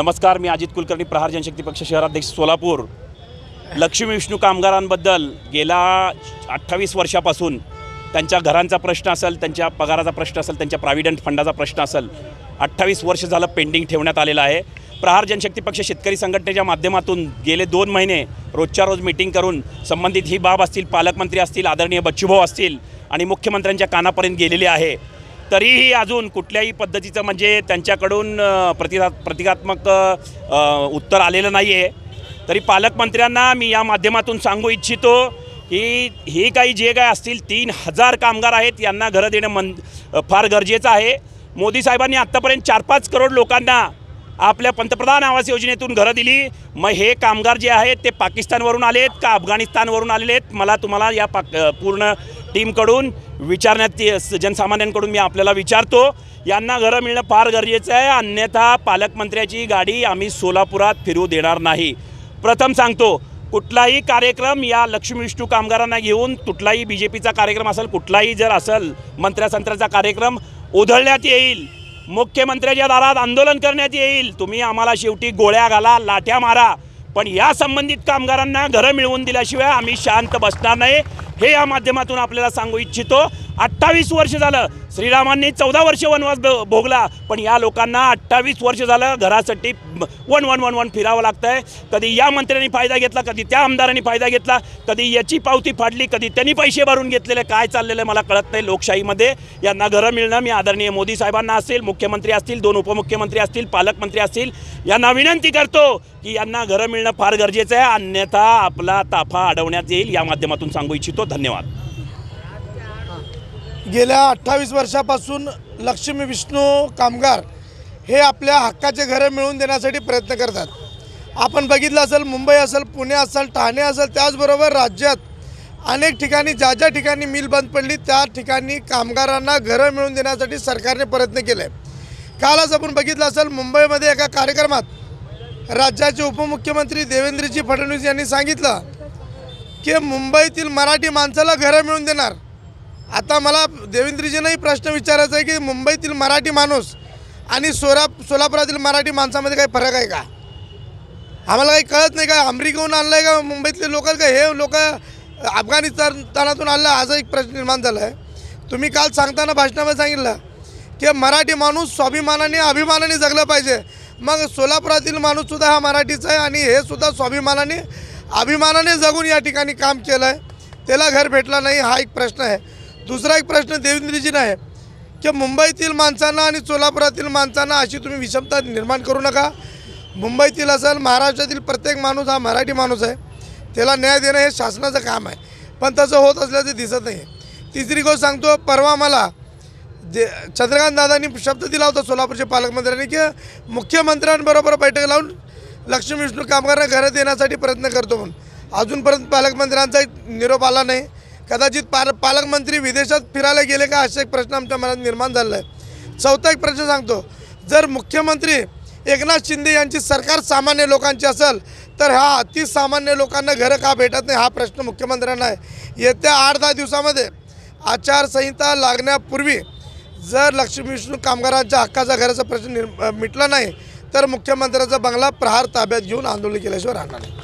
नमस्कार मी अजित कुलकर्णी प्रहार जनशक्ती पक्ष शहराध्यक्ष सोलापूर. लक्ष्मी विष्णू कामगारांबद्दल गेल्या अठ्ठावीस वर्षापासून त्यांच्या घरांचा प्रश्न असेल त्यांच्या पगाराचा प्रश्न असेल त्यांच्या प्रॉव्हिडंट फंडाचा प्रश्न असेल अठ्ठावीस वर्ष झालं पेंडिंग ठेवण्यात आलेलं आहे. प्रहार जनशक्ती पक्ष शेतकरी संघटनेच्या माध्यमातून गेले दोन महिने रोजच्या रोज मिटिंग करून संबंधित ही बाब असतील पालकमंत्री असतील आदरणीय बच्चूभाऊ असतील आणि मुख्यमंत्र्यांच्या कानापर्यंत गेलेली आहे. तरीही अजून कुठल्याही पद्धतीचं म्हणजे त्यांच्याकडून अ, प्रतिका प्रतिकात्मक उत्तर आलेलं नाही आहे तरी पालकमंत्र्यांना मी या माध्यमातून सांगू इच्छितो की हे काही जे काय असतील तीन हजार कामगार आहेत यांना घरं देणं मन फार गरजेचं आहे. मोदी साहेबांनी आत्तापर्यंत चार पाच करोड लोकांना आपल्या पंतप्रधान आवास योजनेतून घरं दिली. मग हे कामगार जे आहेत ते पाकिस्तानवरून आलेत का अफगाणिस्तानवरून आलेले आहेत मला तुम्हाला या पाक पूर्ण टीमकडून विचारण्यात ये- जनसामान्यांकडून मी आपल्याला विचारतो. यांना घरं मिळणं फार गरजेचं आहे. अन्यथा पालकमंत्र्याची गाडी आम्ही सोलापुरात फिरू देणार नाही. प्रथम सांगतो कुठलाही कार्यक्रम या लक्ष्मी विष्णू कामगारांना घेऊन कुठलाही बी जे पीचा कार्यक्रम असेल कुठलाही जर असेल मंत्र्यासंत्र्याचा कार्यक्रम उधळण्यात येईल. मुख्यमंत्र्याच्या दारात आंदोलन करण्यात येईल. तुम्ही आम्हाला शेवटी गोळ्या घाला लाठ्या मारा. पण या संबंधित कामगारांना घरं मिळवून दिल्याशिवाय आम्ही शांत बसणार नाही. हे या माध्यमातून आपल्याला सांगू इच्छितो. अठ्ठावीस वर्ष झालं. श्रीरामांनी चौदा वर्ष वनवास भोगला पण या लोकांना अठ्ठावीस वर्ष झालं घरासाठी वन वन वन वन फिरावं लागतं आहे कधी या मंत्र्यांनी फायदा घेतला कधी त्या आमदारांनी फायदा घेतला कधी याची पावती फाडली कधी त्यांनी पैसे भरून घेतलेले. काय चाललेलं मला कळत नाही लोकशाहीमध्ये. यांना घरं मिळणं मी आदरणीय मोदी साहेबांना असेल मुख्यमंत्री असतील दोन उपमुख्यमंत्री असतील पालकमंत्री असतील यांना विनंती करतो की यांना घरं मिळणं फार गरजेचं आहे. अन्यथा आपला ताफा अडवण्यात येईल. या माध्यमातून सांगू इच्छितो. धन्यवाद. गेल्या अठ्ठावीस वर्षापासून लक्ष्मी विष्णू कामगार हे आपल्या हक्काचे घरं मिळवून देण्यासाठी प्रयत्न करतात. आपण बघितलं असेल मुंबई असेल पुणे असेल ठाणे असेल त्याचबरोबर राज्यात अनेक ठिकाणी ज्या ज्या ठिकाणी मिल बंद पडली त्या ठिकाणी कामगारांना घरं मिळवून देण्यासाठी सरकारने प्रयत्न केले. कालच आपण बघितलं असेल मुंबईमध्ये एका कार्यक्रमात राज्याचे उपमुख्यमंत्री देवेंद्रजी फडणवीस यांनी सांगितलं की मुंबईतील मराठी माणसाला घरं मिळवून देणार. आता मला देवेंद्रजींनाही प्रश्न विचारायचा आहे की मुंबईतील मराठी माणूस आणि सोला सोलापुरातील मराठी माणसामध्ये काही फरक आहे का? आम्हाला काही कळत नाही का? अमेरिकेहून आणलं आहे का? मुंबईतले लोक का? हे लोक अफगाणिस्तानातून आणलं? असा एक प्रश्न निर्माण झाला आहे. तुम्ही काल सांगताना भाषणामध्ये सांगितलं की मराठी माणूस स्वाभिमानाने अभिमानाने जगलं पाहिजे. मग सोलापुरातील माणूससुद्धा हा मराठीचा आहे आणि हे सुद्धा स्वाभिमानाने अभिमानाने जगून या ठिकाणी काम केलं आहे त्याला घर भेटला नाही हा एक प्रश्न आहे. दुसरा एक प्रश्न देवेंद्रजीनं आहे की मुंबईतील माणसांना आणि सोलापुरातील माणसांना अशी तुम्ही विषमता निर्माण करू नका. मुंबईतील असेल महाराष्ट्रातील प्रत्येक माणूस हा मराठी माणूस आहे. त्याला न्याय देणं हे शासनाचं काम आहे. पण तसं होत असल्याचं दिसत नाही. तिसरी गोष्ट सांगतो परवा मला जे चंद्रकांत दादांनी शब्द दिला होता सोलापूरच्या पालकमंत्र्यांनी की मुख्यमंत्र्यांबरोबर बैठक लावून लक्ष्मी विष्णू कामगारांना घरं देण्यासाठी प्रयत्न करतो म्हणून. अजूनपर्यंत पालकमंत्र्यांचा निरोप आला नाही. कदाचित पाल पालकमंत्री विदेशात फिरायला गेले का असा एक प्रश्न आमच्या मनात निर्माण झालेला आहे चौथा एक प्रश्न सांगतो. जर मुख्यमंत्री एकनाथ शिंदे यांची सरकार सामान्य लोकांची असेल तर ह्या अतिसामान्य लोकांना घरं का भेटत नाही हा प्रश्न मुख्यमंत्र्यांना आहे. येत्या आठ दहा दिवसामध्ये आचारसंहिता लागण्यापूर्वी जर लक्ष्मी विष्णू कामगारांच्या हक्काचा घराचा प्रश्न निर् मिटला नाही तर मुख्यमंत्र्यांचा बंगला प्रहार ताब्यात घेऊन आंदोलन केल्याशिवाय राहणार नाही.